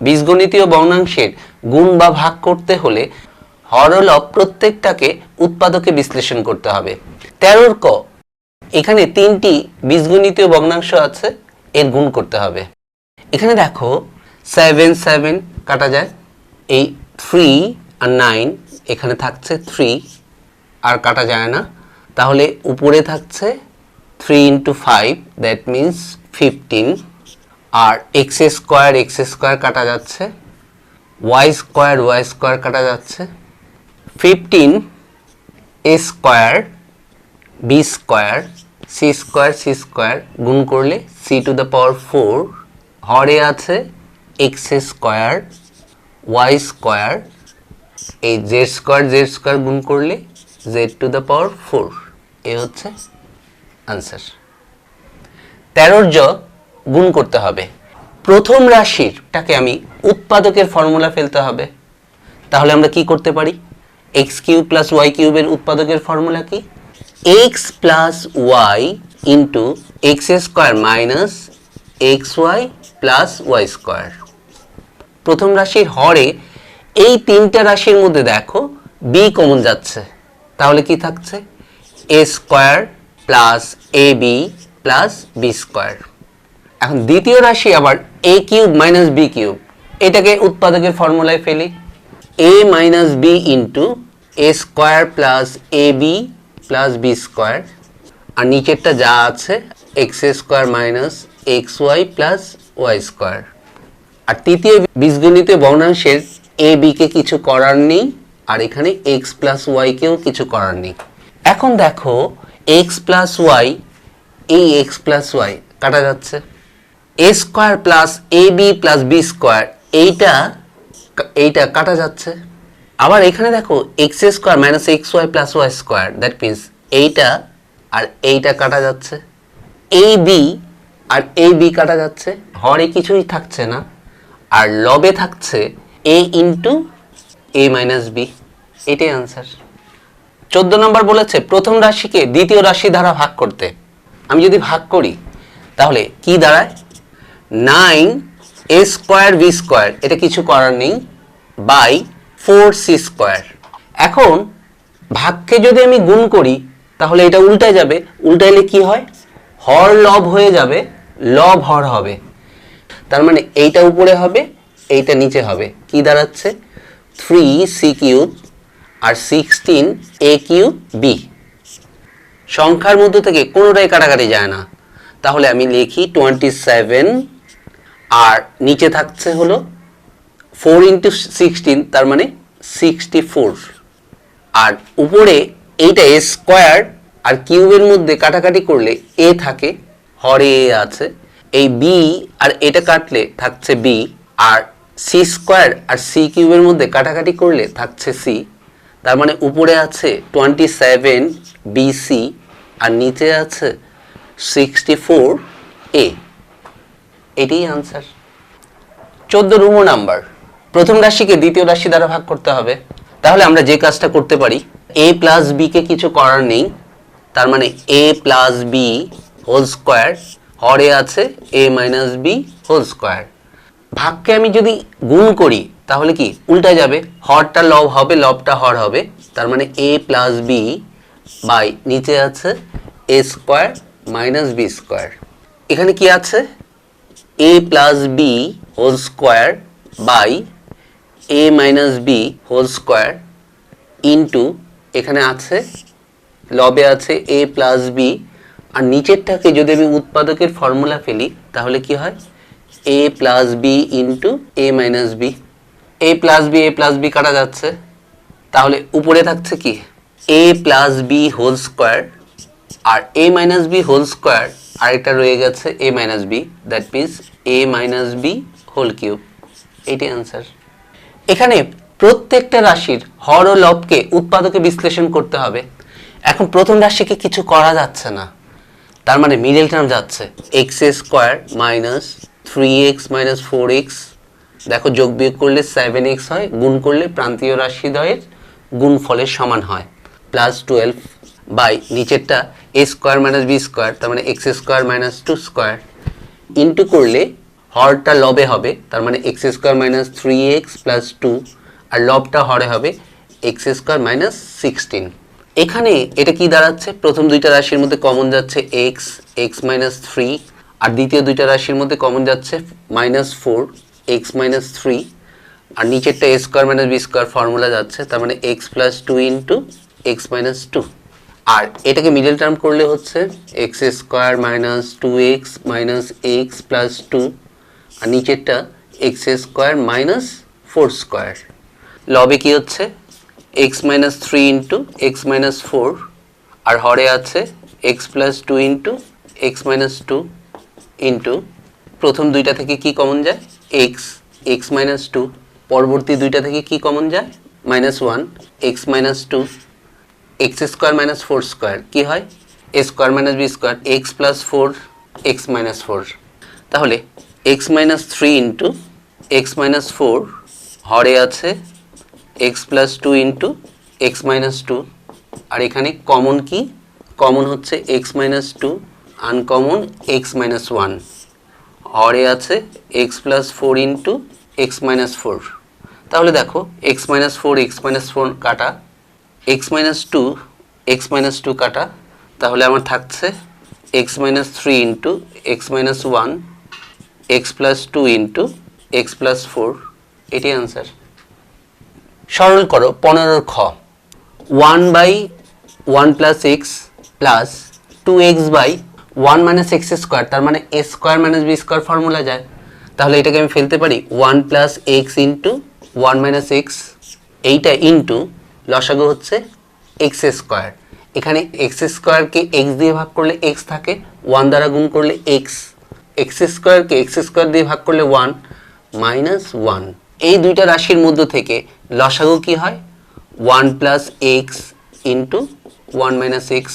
বীজগণিতীয় ভগ্নাংশের গুণ বা ভাগ করতে হলে হরলব প্রত্যেকটাকে উৎপাদকে বিশ্লেষণ করতে হবে। তেরোর ক। এখানে তিনটি বীজগণিতীয় ভগ্নাংশ আছে, এর গুণ করতে হবে। এখানে দেখো সেভেন সেভেন কাটা যায়, এই থ্রি আর নাইন এখানে থাকছে থ্রি আর কাটা যায় না। তাহলে উপরে থাকছে three into five that means fifteen R x square x square কাটা যাচ্ছে ওয়াই স্কোয়ার ওয়াই স্কোয়ার কাটা যাচ্ছে fifteen A square B square C square C square গুণ করলে C to the power four হরে আছে এক্স স্কোয়ার ওয়াই স্কোয়ার, এই Z square Z square গুণ করলে Z to the power four এ হচ্ছে answer তেরোর জ গুণ করতে হবে। প্রথম রাশিরটাকে আমি উৎপাদকের ফর্মুলা ফেলতে হবে। তাহলে আমরা কি করতে পারি? এক্স কিউব প্লাস ওয়াই কিউবের উৎপাদকের ফর্মুলা কি? X plus Y into X square minus X Y plus Y square প্রথম রাশির হরে এই তিনটা রাশির মধ্যে দেখো বি কমন যাচ্ছে। তাহলে কি থাকছে? A square plus A B plus B square এখন দ্বিতীয় রাশি আবার A cube minus B cube. এটাকে উৎপাদকের ফর্মুলায় ফেলি। A minus B into A square plus A B plus B square আর নিচেরটা যা আছে X square minus X Y plus Y square আর তৃতীয় বীজগণিতে ভগ্নাংশের এ বি কে কিছু করার নেই, আর এখানে এক্স প্লাস ওয়াইকেও কিছু করার নেই। এখন দেখো এক্স প্লাস ওয়াই এই এক্স প্লাস ওয়াই কাটা যাচ্ছে। A square plus A B plus B square এইটা এইটা কাটা যাচ্ছে। আবার এখানে দেখো X square minus X Y plus Y square that means এইটা আর এইটা কাটা যাচ্ছে। এই বি আর এই বি কাটা যাচ্ছে, হরে কিছুই থাকছে না। আর লবে থাকছে A into A minus B এটাই আনসার চোদ্দ নম্বর বলেছে, প্রথম রাশিকে দ্বিতীয় রাশি দ্বারা ভাগ করতে। আমি যদি ভাগ করি, তাহলে কি দাঁড়ায়? Nine A square B square, এটা কিছু করার নেই, বাই ফোর সি স্কোয়ার। এখন ভাগকে যদি আমি গুণ করি, তাহলে এটা উল্টায় যাবে। উল্টাইলে কি হয়? হর লব হয়ে যাবে, লব হর হবে। তার মানে এইটা উপরে হবে, এইটা নিচে হবে। কি দাঁড়াচ্ছে? থ্রি সি কিউব আর সিক্সটিন এ কিউব বি। সংখ্যার মধ্যে থেকে কোনোটাই কাটাকাটি যায় না। তাহলে আমি লিখি টোয়েন্টি সেভেন আর নিচে থাকছে হলো ফোর ইন্টু সিক্সটিন তার মানে সিক্সটি ফোর আর উপরে এইটা এ স্কোয়ার আর কিউবের মধ্যে কাটাকাটি করলে এ থাকে, হরে এ আছে। এই বি আর এটা কাটলে থাকছে বি আর সি স্কোয়ার আর সি কিউবের মধ্যে কাটাকাটি করলে থাকছে সি তার মানে উপরে আছে টোয়েন্টি সেভেন বিসি আর নিচে আছে সিক্সটি ফোর এ এটাই আনসার চোদ্দ রুমো নাম্বার প্রথম রাশিকে দ্বিতীয় রাশি দ্বারা ভাগ করতে হবে। তাহলে আমরা যে কাজটা করতে পারি এ প্লাস বি কে কিছু করার নেই। তার মানে A plus B whole square হরে আছে A minus B whole square ভাগকে আমি যদি গুণ করি, তাহলে কি উল্টা যাবে? হরটা লব হবে, লবটা হর হবে। তার মানে এ প্লাস বি বাই নিচে আছে A square minus B square এখানে কি আছে? A plus B whole square by A minus B whole square into এখানে আছে, লবে আছে এ প্লাস বি আর নিচেরটাকে যদি আমি উৎপাদকের ফর্মুলা ফেলি, তাহলে কি হয়? A plus B into A minus B A plus B A plus B কাটা যাচ্ছে। তাহলে উপরে থাকছে কি? A plus B whole square R A minus B whole square আরেকটা রয়ে গেছে A minus B that means A minus B whole cube এটাই অ্যান্সার এখানে প্রত্যেকটা রাশির হর ও লবকে উৎপাদকে বিশ্লেষণ করতে হবে। এখন প্রথম রাশিকে কিছু করা যাচ্ছে না। তার মানে মিডল টার্ম যাচ্ছে। X square minus three X minus four X দেখো যোগ বিয়োগ করলে সেভেন এক্স হয়, গুণ করলে প্রান্তীয় রাশি দ্বয়ের গুণ ফলের সমান হয়। প্লাস টুয়েলভ বাই নিচেরটা A square minus B square তার মানে X square minus two square into করলে হরটা লবে হবে, তার মানে X square minus three X plus two আর লবটা হরে হবে এক্স স্কোয়ার মাইনাস সিক্সটিন এখানে এটা কি দাঁড়াচ্ছে? প্রথম দুইটা রাশির মধ্যে কমন যাচ্ছে এক্স এক্স মাইনাস থ্রি আর দ্বিতীয় দুইটা রাশির মধ্যে কমন যাচ্ছে minus four X minus three আর নিচেরটা A square minus B square formula যাচ্ছে, তার মানে X plus two into X minus two আর এটাকে মিডল টার্ম করলে হচ্ছে X square minus two X minus X plus two আর নিচেরটা X square minus four square লবে কী হচ্ছে? X minus three into X minus four আর হরে আছে X plus two into X minus two into প্রথম দুইটা থেকে কি কমন যায়? এক্স এক্স মাইনাস টু পরবর্তী দুইটা থেকে কি কমন যায়? Minus one X minus two X square minus four square কী হয়? A square minus B square X plus four X minus four তাহলে X minus three into X minus four হরে আছে X plus two into X minus two আর এখানে common কি? Common হচ্ছে X minus two uncommon X minus one হরে আছে X plus four into X minus four তাহলে দেখো X minus four X minus four কাটা X minus two X minus two কাটা, তাহলে আমার থাকছে X minus three into X minus one X plus two into X plus four এটি answer সরল করো, পনেরোর খ। One by one plus X plus two X by one minus X square তার মানে A square minus B square formula যায়। তাহলে এটাকে আমি ফেলতে পারি one plus X into one minus X এইটা ইন্টু লসাগু হচ্ছে এক্স স্কোয়ার। এখানে এক্স স্কোয়ারকে এক্স দিয়ে ভাগ করলে এক্স থাকে ওয়ান দ্বারা গুণ করলে এক্স এক্স স্কোয়ারকে এক্স স্কোয়ার দিয়ে ভাগ করলে ওয়ান মাইনাস ওয়ান এই দুইটা রাশির মধ্য থেকে লসাগু কি হয়? One plus X into one minus X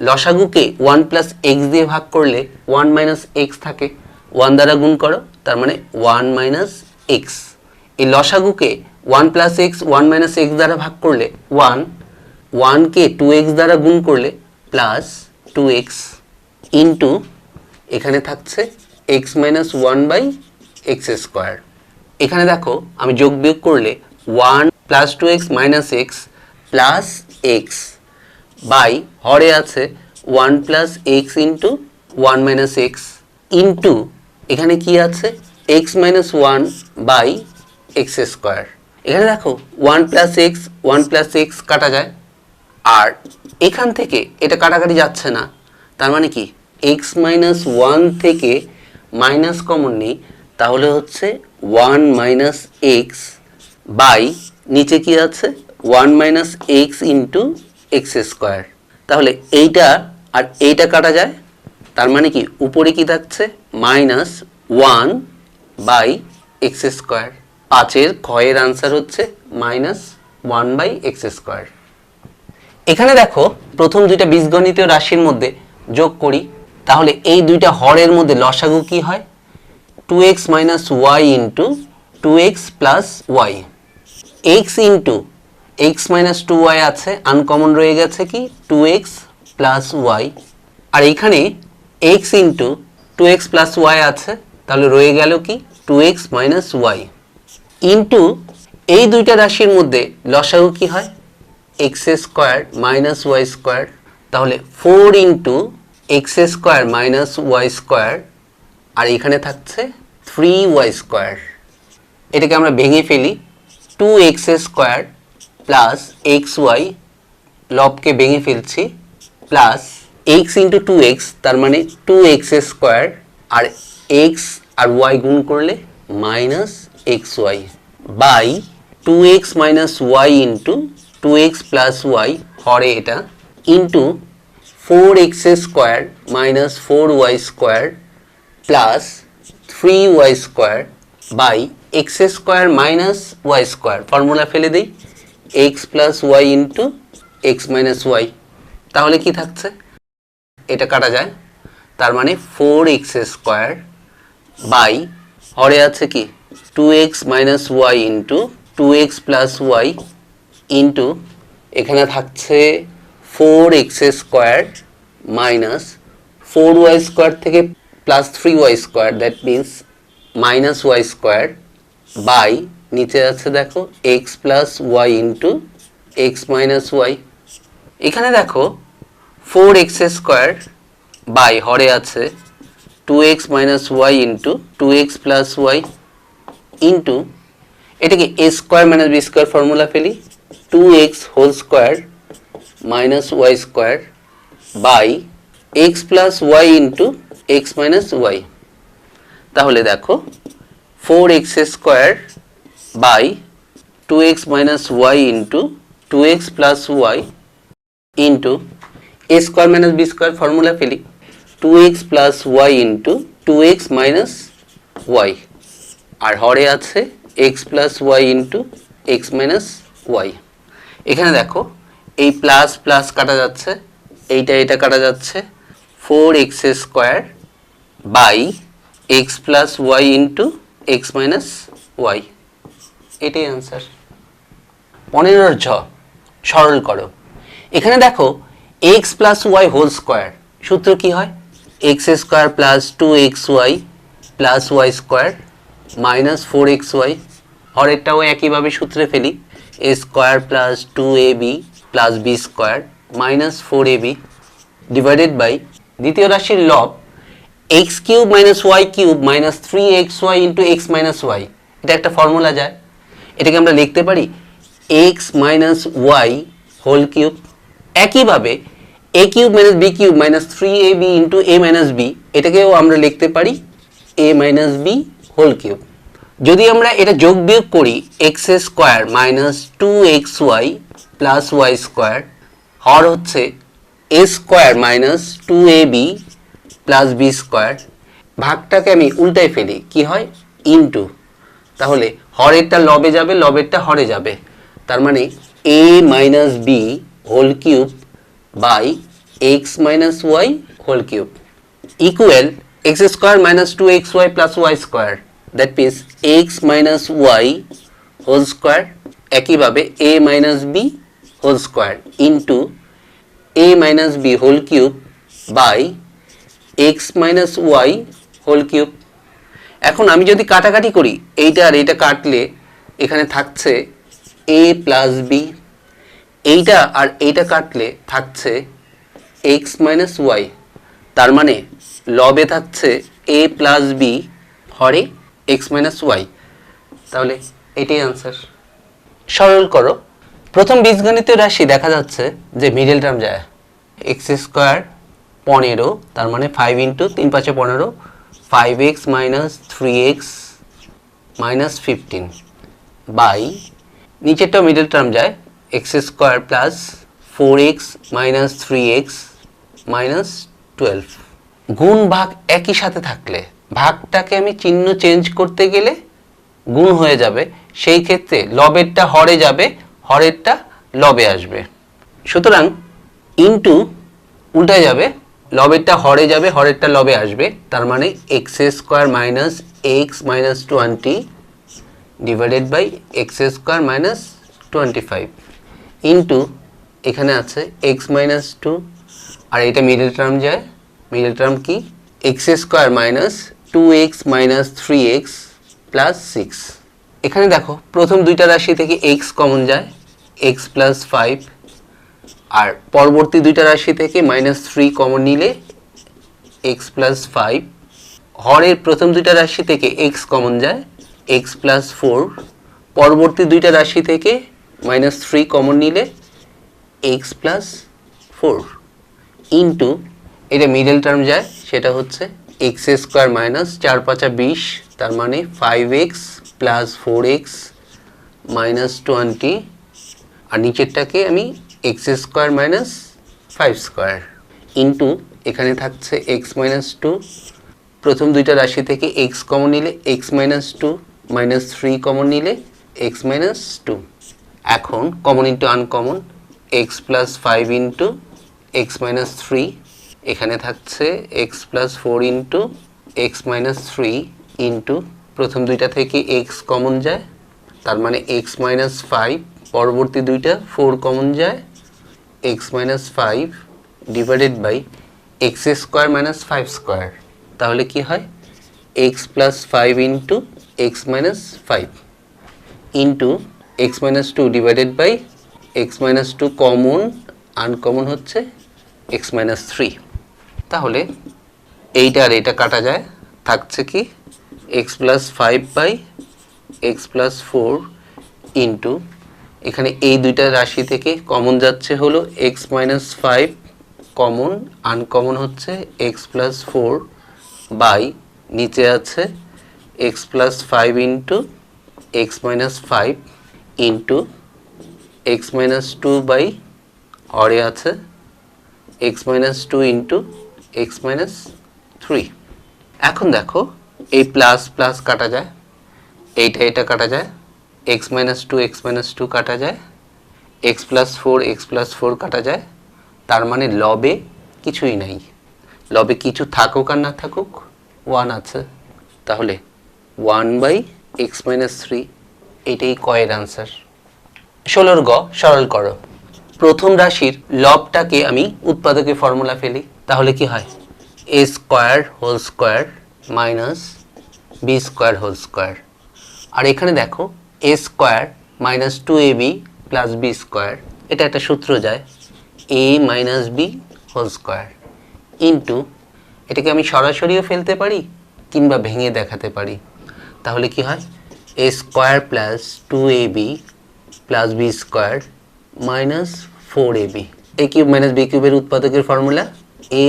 লসাগুকে one plus x দিয়ে ভাগ করলে ওয়ান মাইনাস এক্স থাকে। ওয়ান দ্বারা গুণ করো, তার মানে ওয়ান মাইনাস এক্স এই লসাগুকে one plus X, one minus X দ্বারা ভাগ করলে ওয়ান ওয়ানকে টু এক্স দ্বারা গুণ করলে প্লাস টু এক্স ইন্টু এখানে থাকছে X minus one by X square. এখানে দেখো, আমি যোগ বিয়োগ করলে one plus two X minus X plus X by, হরে আছে one plus X into one minus X into, এখানে কি আছে? X minus one by X square. এখানে দেখো one plus X one plus X কাটা যায়। আর এখান থেকে এটা কাটাকাটি যাচ্ছে না। তার মানে কি? এক্স মাইনাস ওয়ান থেকে মাইনাস কমন নেই। তাহলে হচ্ছে ওয়ান মাইনাস এক্স বাই নিচে কি আছে? One minus X into X square তাহলে এইটা আর এইটা কাটা যায়। তার মানে কি? উপরে কি থাকছে? Minus one by X square পাঁচের ক্ষয়ের আনসার হচ্ছে minus one by X square এখানে দেখো, প্রথম দুইটা বীজগণিতীয় রাশির মধ্যে যোগ করি, তাহলে এই দুইটা হরের মধ্যে লসাগু কি হয়? Two X minus Y into two X plus Y X into X minus two Y আছে আনকমন রয়ে গেছে কি? টু এক্স প্লাস ওয়াই আর এখানে X into two X plus Y আছে, তাহলে রয়ে গেল কি? Two X minus Y into এই দুইটা রাশির মধ্যে লসাগু কি হয়? X square minus Y square. তাহলে four into X square minus Y square, আর এখানে থাকছে থ্রি ওয়াই স্কোয়ার। এটাকে আমরা ভেঙে ফেলি। Two x square plus x y লবকে ভেঙে ফেলছি, plus x into two x, তার মানে টু এক্স স্কোয়ার, আর এক্স আর ওয়াই গুণ করলে minus x y by two x minus y into two x plus y হরে এটা into four x square minus four y square plus three y square by x square minus y square formula ফেলে দিই। X plus y into x minus y তাহলে কি থাকছে? এটা কাটা যায়। তার মানে ফোর এক্স স্কোয়ার বাই হরে আছে কি? Two x minus y into two x plus y into এখানে থাকছে four x square minus four y square থেকে plus three y square that means minus y square by নিচে আছে দেখো x plus y into x minus y এখানে দেখো four x square by হরে আছে two x minus y into two x plus y into এটাকে a square minus b square formula ফেলি two x whole square minus y square by x plus y into x minus y তাহলে দেখো four x square by two x minus y into two x plus y into a square minus b square formula ফেলি two x plus y into two x minus y আর হরে আছে x plus y into x minus y এখানে দেখো, এই plus plus কাটা যাচ্ছে, এইটা এটা কাটা যাচ্ছে four x square by x plus y into x minus y এটাই আনসার পনেরোর ঝ, সরল করো। এখানে দেখো x plus y whole square সূত্র কি হয়? X square plus two x y plus y square minus four x y হরেরটাও একইভাবে সূত্রে ফেলি a square plus two a b plus b square minus four a b divided by দ্বিতীয় রাশির লব x cube minus y cube minus three x y into x minus y এটা একটা formula যায়। এটাকে আমরা লিখতে পারি x minus y whole cube একইভাবে a cube minus b cube minus three a b into a minus b এটাকেও আমরা লিখতে পারি a minus b whole cube যদি আমরা এটা যোগ বিয়োগ করি x square minus two x y plus y square হর হচ্ছে a square minus two a b plus b square ভাগটাকে আমি উল্টাই ফেলি, কি হয়? ইনটু তাহলে হরেরটা লবে যাবে, লবেরটা হরে যাবে। তার মানে a minus b whole cube by x minus y whole cube equal x square minus two x y plus y square that means x minus y whole square একইভাবে a minus b whole square into a minus b whole cube by x minus y whole cube এখন আমি যদি কাটাকাটি করি, এইটা আর এইটা কাটলে এখানে থাকছে এ প্লাস বি এইটা আর এইটা কাটলে থাকছে এক্স মাইনাস ওয়াই তার মানে লবে থাকছে এ প্লাস বি হরে এক্স মাইনাস ওয়াই তাহলে এটাই আনসার সরল করো। প্রথম বীজগণিতীয় রাশি দেখা যাচ্ছে যে মিডল টার্ম যায়। এক্স স্কোয়ার পনেরো, তার মানে ফাইভ ইন্টু তিন পাঁচে পনেরো five x minus three x minus fifteen by নিচেরটা মিডল টার্ম যায়। X square plus four x minus three x minus twelve গুণ ভাগ একই সাথে থাকলে ভাগটাকে আমি চিহ্ন চেঞ্জ করতে গেলে গুণ হয়ে যাবে। সেই ক্ষেত্রে লবেরটা হরে যাবে, হরেরটা লবে আসবে। সুতরাং ইনটু উল্টে যাবে, লবেরটা হরে যাবে, হরেরটা লবে আসবে। তার মানে x square minus x minus twenty divided by x square minus twenty five into এখানে আছে এক্স মাইনাস টু আর এটা মিডল টার্ম যায়। মিডল টার্ম কি? X square minus two x minus three x plus six এখানে দেখো, প্রথম দুইটা রাশি থেকে এক্স কমন যায় এক্স প্লাস ফাইভ আর পরবর্তী দুইটা রাশি থেকে মাইনাস থ্রি কমন নিলে এক্স প্লাস ফাইভ হরের প্রথম দুইটা রাশি থেকে এক্স কমন যায় এক্স প্লাস ফোর পরবর্তী দুইটা রাশি থেকে মাইনাস থ্রি কমন নিলে এক্স প্লাস ফোর ইন্টু এটা মিডল টার্ম যায়, সেটা হচ্ছে এক্স স্কোয়ার মাইনাস চার পাঁচা বিশ, তার মানে five x plus four x minus twenty আর নিচেরটাকে আমি x square minus five square into এখানে থাকছে এক্স মাইনাস টু প্রথম দুইটা রাশি থেকে এক্স কমন নিলে x minus two minus three common নিলে এক্স মাইনাস টু এখন common into uncommon x plus five into x minus three এখানে থাকছে x plus four into x minus three into প্রথম দুইটা থেকে এক্স কমন যায়, তার মানে এক্স মাইনাস ফাইভ পরবর্তী দুইটা ফোর কমন যায় x minus five divided by x square minus five square তাহলে কি হয়? X plus five into x minus five into x minus two divided by x minus two common uncommon হচ্ছে x minus three তাহলে এইটা আর এটা কাটা যায়। থাকছে কি x plus five by x plus four into এখানে এই দুইটা রাশি থেকে কমন যাচ্ছে হলো x minus five common uncommon হচ্ছে এক্স প্লাস ফোর বাই নিচে আছে x plus five into x minus five into x minus two by অরে আছে x minus two into x minus three এখন দেখো, এই প্লাস প্লাস কাটা যায়, এইটা এটা কাটা যায় x minus two x minus two কাটা যায় x plus four x plus four কাটা যায়, তার মানে লবে কিছুই নাই। লবে কিছু থাকুক আর না থাকুক ওয়ান আছে। তাহলে one by x minus three এটাই কয়ের আনসার ষোলোর গ, সরল করো। প্রথম রাশির লবটাকে আমি উৎপাদকের ফর্মুলা ফেলি। তাহলে কি হয়? A square whole square minus b square whole square আর এখানে দেখো a square minus two a b plus b square এটা একটা সূত্র যায়। A minus b whole square into এটাকে আমি সরাসরিও ফেলতে পারি কিংবা ভেঙে দেখাতে পারি। তাহলে কি হয়? A square plus two a b plus b square minus four a b a cube minus b কিউবের উৎপাদকের formula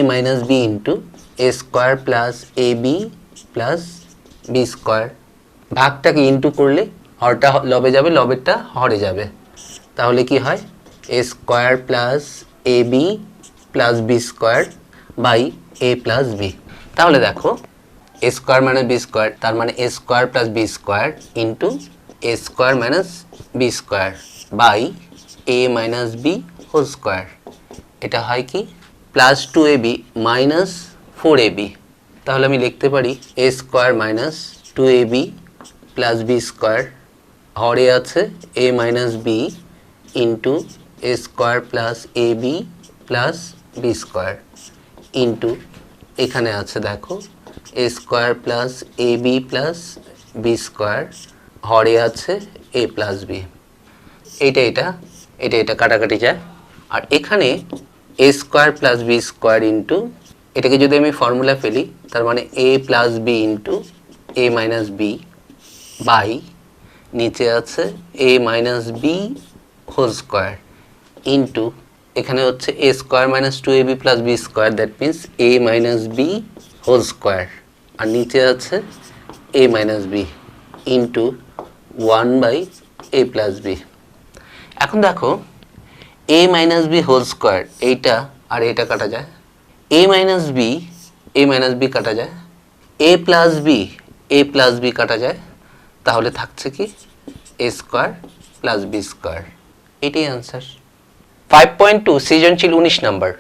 minus b into a square plus a b plus b square ভাগটাকে into করলে হরটা লবে যাবে, লবেরটা হরে যাবে। তাহলে কি হয়? A square plus a b plus b square by a plus b তাহলে দেখো a square minus b square তার মানে a square plus b square into a square minus b square by a minus b whole square এটা হয় কি? Plus two a b minus four a b তাহলে আমি লিখতে পারি a square minus two a b plus b square হরে আছে a minus b into a square plus a b plus b square into এখানে আছে দেখো a square plus a b plus b square হরে আছে এ plus B এইটা এটা এটা এটা কাটাকাটি যায়। আর এখানে a square plus b square into এটাকে যদি আমি ফর্মুলা ফেলি, তার মানে a plus b into a minus b by নিচে আছে a minus b whole square into এখানে হচ্ছে a square minus two a b plus b square that means a minus b whole square আর নিচে আছে a minus b into one by a plus b এখন দেখো a minus b whole square এইটা আর এটা কাটা যায়। A minus b a minus b কাটা যায়। A plus b a plus b কাটা যায়। তাহলে থাকছে কি? A square plus b square এটাই আনসার ফাইভ পয়েন্ট টু সৃজনশীল উনিশ নম্বর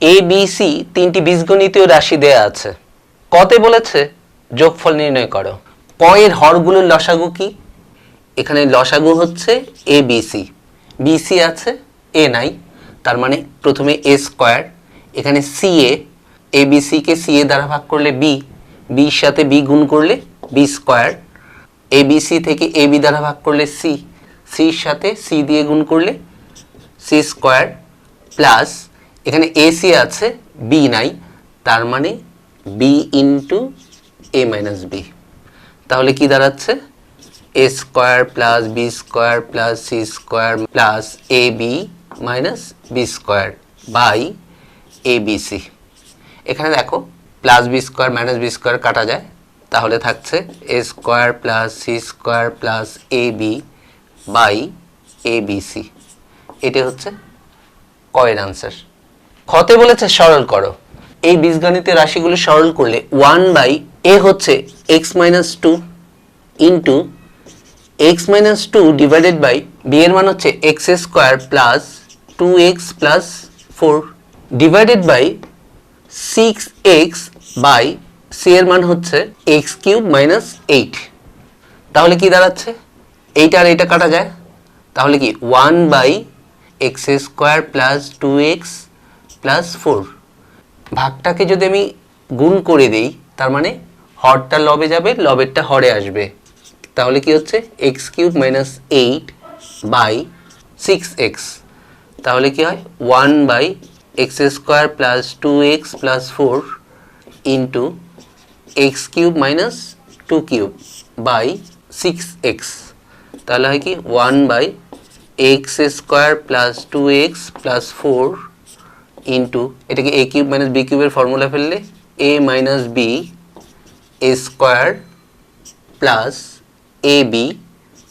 এ বি সি তিনটি বীজগণিতীয় রাশি দেয়া আছে। কতে বলেছে? যোগফল নির্ণয় করো। ক এর হরগুলোর লসাগু কি? এখানে লসাগু হচ্ছে এ বি সি বিসি আছে। এ নাই, তার মানে প্রথমে এ স্কোয়ার এখানে সি এ এ বি সিকে সি এ দ্বারা ভাগ করলে বি বির সাথে বি গুণ করলে b square a b c থেকে এ বি দ্বারা ভাগ করলে সি সির সাথে সি দিয়ে গুণ করলে সি স্কোয়ার প্লাস এখানে এ সি আছে বি নাই, তার মানে b into a minus b তাহলে কি দাঁড়াচ্ছে? A square plus b square plus c square plus a b minus b square by a b c এখানে দেখো plus b square minus b square কাটা যায়। তাহলে থাকছে a square plus c square plus a b by a b c এটা হচ্ছে কয়ের answer খতে বলেছে সরল করো। এই বীজগণিতের রাশিগুলো সরল করলে ওয়ান বাই এ হচ্ছে x minus two into x minus two divided by b এর মান হচ্ছে x square plus two x plus four divided by six x by c এর মান হচ্ছে এক্স কিউব মাইনাস এইট তাহলে কি দাঁড়াচ্ছে? এইটা আর এইটা কাটা যায়। তাহলে কি one by x square plus two x plus four ভাগটাকে যদি আমি গুণ করে দিই, তার মানে হরটা লবে যাবে, লবেরটা হরে আসবে। তাহলে কি হচ্ছে? X cube minus eight by six X তাহলে কি হয়? One by X square plus two X plus four into X cube minus two cube by six X তাহলে হয় কি? One by X square plus two X plus four into এটাকে এ cube minus B কিউবের formula ফেললে? A minus B A square plus A B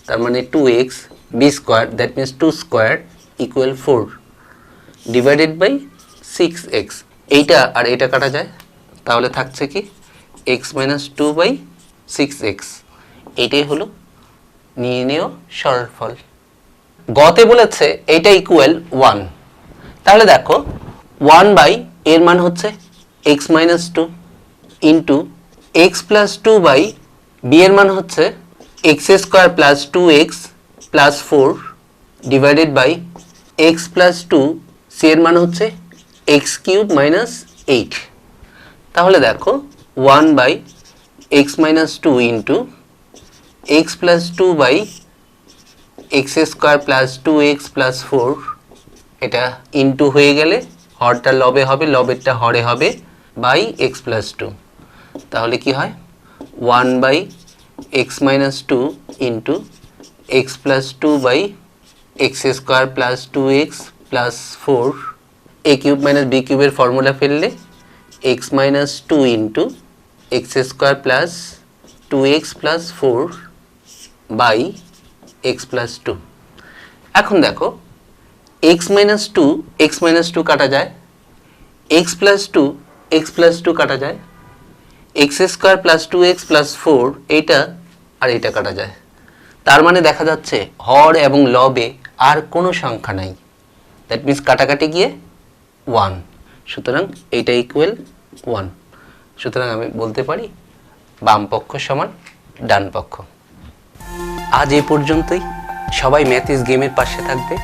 তার মানে two X B square that means two square equal four divided by six X এইটা আর এটা কাটা যায়। তাহলে থাকছে কি? X minus two by six X এইটাই হলো নির্ণেয় সরলফল গতে বলেছে এইটা ইকুয়াল ওয়ান তাহলে দেখো ওয়ান বাই এর মান হচ্ছে X minus two into X plus two by B এর মান হচ্ছে X square plus two X plus four divided by X plus two C এর মান হচ্ছে এক্স কিউব মাইনাস এইট তাহলে দেখো one by X minus two into X plus two by X square plus two X plus four এটা into হয়ে গেলে হরটা লবে হবে, লবেরটা হরে হবে বাই এক্স প্লাস টু তাহলে কি হয়? One by X minus two into X plus two by X square plus two X plus four A cube minus B কিউবের ফর্মুলা ফেললে X minus two into X square plus two X plus four by X plus two এখন দেখো X minus two X minus two কাটা যায় X plus two X plus two কাটা যায় X square plus two X plus four এইটা আর এইটা কাটা যায়। তার মানে দেখা যাচ্ছে হর এবং লবে আর কোনো সংখ্যা নাই। দ্যাট মিন্স কাটাকাটি গিয়ে ওয়ান সুতরাং এইটা ইকুয়েল ওয়ান সুতরাং আমি বলতে পারি বাম পক্ষ সমান ডান পক্ষ। আজ এই পর্যন্তই। সবাই ম্যাথিস গেমের পাশে থাকবে।